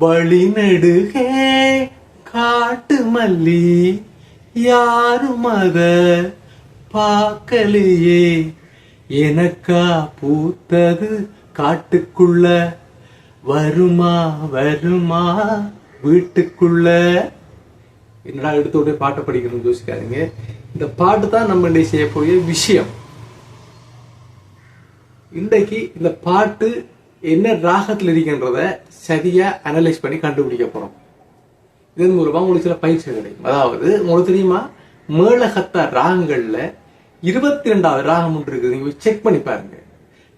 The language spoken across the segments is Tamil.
வழிநெடுகே காட்டு மல்லி யாரும் அத பார்க்கலையே. எனக்கா பூத்தது காட்டுக்குள்ள? வருமா வருமா வீட்டுக்குள்ள? என்னடா எடுத்த உடனே பாட்டை படிக்கணும்னு யோசிக்காதீங்க. இந்த பாட்டு தான் நம்ம இன்னைக்கு செய்யக்கூடிய விஷயம். இன்றைக்கு இந்த பாட்டு என்ன ராகத்தில் இருக்கின்றத சரியா அனலைஸ் பண்ணி கண்டுபிடிக்க போறோம். இதன் மூலமா உங்களுக்கு சில பயிற்சி கிடைக்கும். அதாவது உங்களுக்கு தெரியுமா? மேலகத்த ராகங்கள்ல இருபத்தி ரெண்டாவது ராகம் ஒன்று இருக்குது. நீங்க செக் பண்ணி பாருங்க.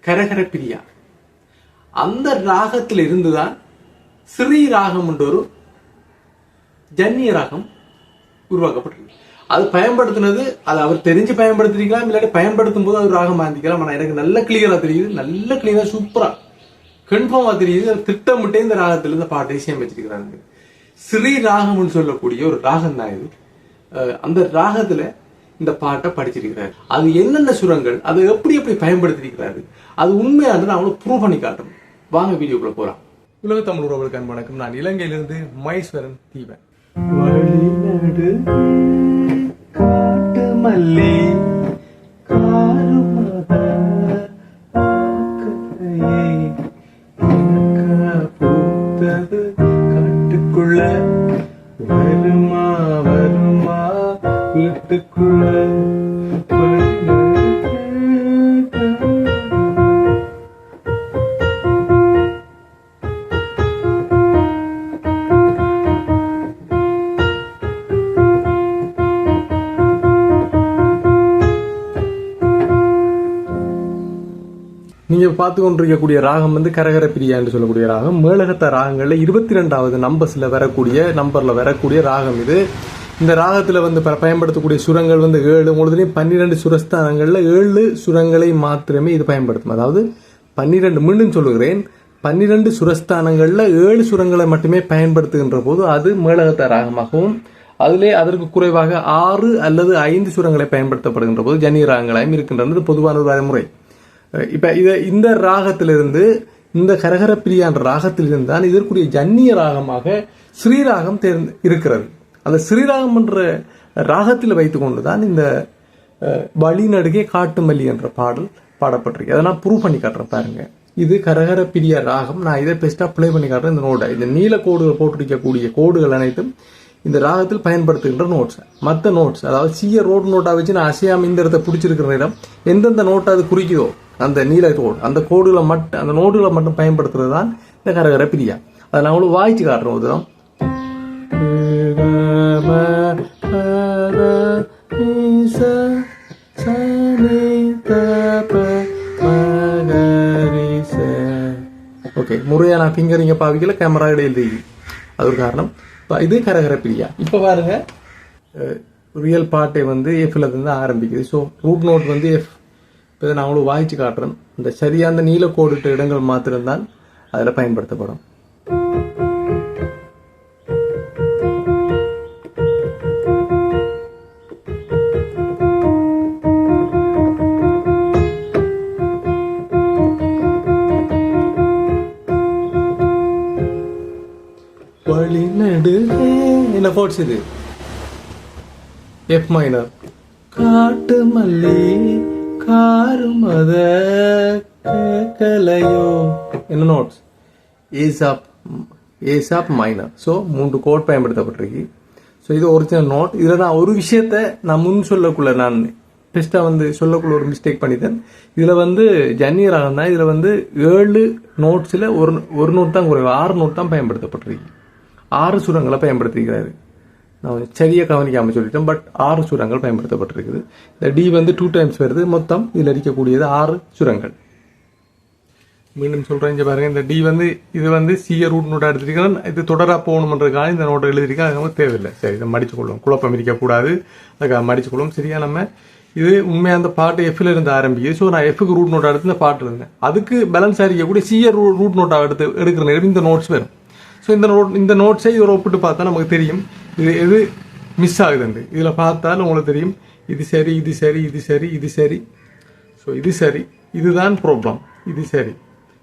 கரகர பிரியா. அந்த ராகத்தில் இருந்துதான் ஸ்ரீ ராகம் என்ற ஒரு ஜன்னிய ராகம் உருவாக்கப்பட்டிருக்கு. அது பயன்படுத்தினது அது அவர் தெரிஞ்சு பயன்படுத்திருக்கலாம் இல்லாட்டி பயன்படுத்தும் போது அவர் ராகம் மாந்திக்கலாம் ஆனால் எனக்கு நல்ல கிளியரா தெரியுது. நல்ல கிளியரா சூப்பரா. கன்ஃபார்மா தெரியுது திட்டமிட்டே இந்த ராகத்துல இந்த பாட்டை இசையமைச்சிருக்கிறாங்க ஸ்ரீ ராகம்னு சொல்லக்கூடிய ஒரு ராகம் தான் இது. அந்த ராகத்துல இந்த பாட்டை படிச்சிருக்கிறாரு. அது என்னென்ன சுரங்கள் அதை எப்படி எப்படி பயன்படுத்திருக்கிறாரு அது உண்மையானது நான் அவங்களுக்கு ப்ரூவ் பண்ணி காட்டணும் வாங்க வீடியோக்குள்ள போலாம். உலக தமிழ் உறவுகளுக்கு அன்பு வணக்கம். நான் இலங்கையிலிருந்து மைஸ்வரன் தீபன். வழிநடு காட்டு மல்லி நீங்க பார்த்து கொண்டிருக்கக்கூடிய ராகம் வந்து கரகர பிரியா என்று சொல்லக்கூடிய ராகம். மேலகத்த ராகங்கள்ல இருபத்தி ரெண்டாவது நம்பர்ஸ்ல வரக்கூடிய நம்பர்ல வரக்கூடிய ராகம் இது. இந்த ராகத்தில் வந்து ப- பயன்படுத்தக்கூடிய சுரங்கள் வந்து ஏழு உங்களுக்கு பன்னிரெண்டு சுரஸ்தானங்களில் ஏழு சுரங்களை மாத்திரமே இது பயன்படுத்தும். அதாவது பன்னிரெண்டு மீண்டும் சொல்லுகிறேன் பன்னிரெண்டு சுரஸ்தானங்களில் ஏழு சுரங்களை மட்டுமே பயன்படுத்துகின்ற போது அது மேலகத்த ராகமாகவும் அதிலே அதற்கு குறைவாக ஆறு அல்லது ஐந்து சுரங்களை பயன்படுத்தப்படுகின்ற போது ஜனி ராகங்களாயும் இருக்கின்றது பொதுவான ஒரு வரைமுறை. இப்போ இதை இந்த ராகத்திலிருந்து இந்த கரகர பிரியான் ராகத்திலிருந்து தான் இதற்குரிய ஜன்னிய ராகமாக ஸ்ரீராகம் தேர்ந்து இருக்கிறது. அந்த ஸ்ரீராகம் என்ற ராகத்தில் வைத்துக்கொண்டு தான் இந்த வழிநடுகே காட்டுமல்லி என்ற பாடல் பாடப்பட்டிருக்கு. அதை நான் ப்ரூவ் பண்ணி காட்டுறேன் பாருங்க. இது கரகர பிரிய ராகம். நான் இதை பெஸ்ட்டாக ப்ளே பண்ணி காட்டுறேன் இந்த நோட்டை இந்த நீல கோடுகள் போட்டிருக்கக்கூடிய கோடுகள் அனைத்தும் இந்த ராகத்தில் பயன்படுத்துகின்ற நோட்ஸ் மற்ற நோட்ஸ் அதாவது சிய ரோட் நோட்டாக வச்சு நான் அசையாம இந்த இடத்த பிடிச்சிருக்கிற இடம் எந்தெந்த நோட்டை அது குறிக்குதோ அந்த நீல கோடு அந்த கோடுகளை மட்டும் அந்த நோடுகளை மட்டும் பயன்படுத்துறது தான் இந்த கரகர பிரியா அதை நான் உங்களுக்கு வாய்ச்சி காட்டுறோம் ஒரு ஓகே முறையா நான் ஃபிங்கரிங்க பாவிக்கல கேமரா இடையில் தெரியுது அது ஒரு காரணம். இப்ப இது கரகர பிரியா இப்போ பாருங்க. ரியல் பாட்டை வந்து எஃப்ல இருந்து ஆரம்பிக்குது. ஸோ ரூட் நோட் வந்து எஃப் இப்போ நான் உங்களுக்கு வாய்ச்சி காட்டுறேன். இந்த சரியான நீல கோடிட்ட இடங்கள் மாத்திரம்தான் அதில் பயன்படுத்தப்படும். என்ன போட்ஸ் இது? எஃப் மைனர் காட்டு மல்லி காரும் அத கேட்கலையோ என்ன notes A's of A's of minor so மூன்று கோட் பயன்படுத்தப்பட்டிருக்கு. ஸோ இது ஒரிஜினல் நோட் இதில் நான் ஒரு விஷயத்த நான் முன் சொல்லக்குள்ள நான் டெஸ்ட்டாக வந்து சொல்லக்குள்ள ஒரு மிஸ்டேக் பண்ணிட்டேன். இதில் வந்து ஜன்னி ராகம் தான் இதில் வந்து ஏழு நோட்ஸில் ஒரு ஒரு நோட் தான் குறைவு. ஆறு நோட் தான் பயன்படுத்தப்பட்டிருக்கு. ஆறு சுரங்களை பயன்படுத்திக்கிறாரு. சரியாக கவனிக்காமல் சொல்லிட்டோம் பட் ஆறு சுரங்கள் பயன்படுத்தப்பட்டிருக்குது. இந்த டி வந்து டூ டைம்ஸ் வருது. மொத்தம் இதில் இருக்கக்கூடியது ஆறு சுரங்கள். மீண்டும் சொல்கிறேன் இங்கே பாருங்கள் இந்த டி வந்து இது வந்து சிஏ ரூட் நோட்டாக எடுத்திருக்கிறேன் இது தொடராக போகணுன்றதுக்காக இந்த நோட்டை எழுதியிருக்கேன் அது நமக்கு தேவையில்லை. சரி இதை மடித்து கொள்ளும் குழப்பம் இருக்கக்கூடாது. அதுக்காக மடிச்சு கொள்ளும் சரியா? நம்ம இது உண்மையாக அந்த பாட்டு எஃப்ல இருந்து ஆரம்பிக்குது. ஸோ நான் எஃப்க்கு ரூட் நோட்டாக எடுத்து இந்த பாட்டு இருந்தேன் அதுக்கு பேலன்ஸ் இருக்கக்கூடிய ரூ ரூட் நோட்டாக எடுத்து எடுக்கிற நேரம் இந்த நோட்ஸ் வரும். ஸோ இந்த நோட் இந்த நோட்ஸை இதில் ஒப்பிட்டு பார்த்தா நமக்கு தெரியும். இது எது மிஸ் ஆகுதுண்டு. இதில் பார்த்தாலும் உங்களுக்கு தெரியும். இது சரி இது சரி இது சரி இது சரி. ஸோ இது சரி. இதுதான் ப்ராப்ளம் இது சரி.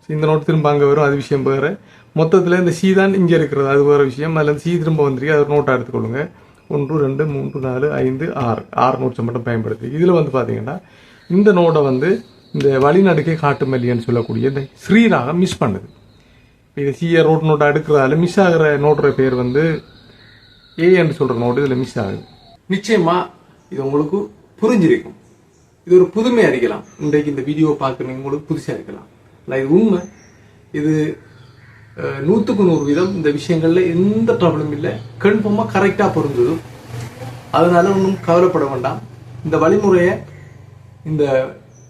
ஸோ இந்த நோட் திரும்ப அங்கே வரும். அது விஷயம் வேறு. மொத்தத்தில் இந்த சி தான் இங்கே இருக்கிறது. அது வேறு விஷயம். அதில் சி திரும்ப வந்திருக்கு. அது நோட்டாக எடுத்துக்கொள்ளுங்க. ஒன்று ரெண்டு மூன்று நாலு ஐந்து ஆறு. ஆறு நோட்ஸை மட்டும் பயன்படுத்தி. இதில் வந்து பார்த்தீங்கன்னா இந்த நோடை வந்து இந்த வழிநடுக்கை காட்டு மல்லின்னு சொல்லக்கூடிய இந்த ஸ்ரீராகம் மிஸ் பண்ணுது. இது சிஏ ரோட் நோட்டை எடுக்கிறதால மிஸ் ஆகிற நோட்டுற பேர் வந்து ஏ சொல்கிற நோட்டு இதில் மிஸ் ஆகுது. நிச்சயமாக இது உங்களுக்கு புரிஞ்சிருக்கும். இது ஒரு புதுமையாக இருக்கலாம். இன்றைக்கு இந்த வீடியோவை பார்க்குறீங்க உங்களுக்கு புதுசாக இருக்கலாம். ஆனால் இது உண்மை. இது நூற்றுக்கு நூறு வீதம் இந்த விஷயங்களில் எந்த ப்ராப்ளம் இல்லை. கன்ஃபார்மாக கரெக்டாக பொருந்ததும் அதனால ஒன்றும் கவலைப்பட வேண்டாம். இந்த வழிமுறையை இந்த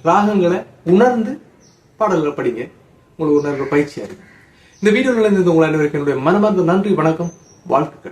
ராகங்களை உணர்ந்து பாடல்களை படிங்க. உங்களுக்கு ஒரு நல்ல பயிற்சியாக இருக்கும். இந்த வீடியோ நிலைந்தது உங்களை அனைவருக்கும் என்னுடைய மனமார்ந்த நன்றி வணக்கம் வாழ்த்துக்கள்.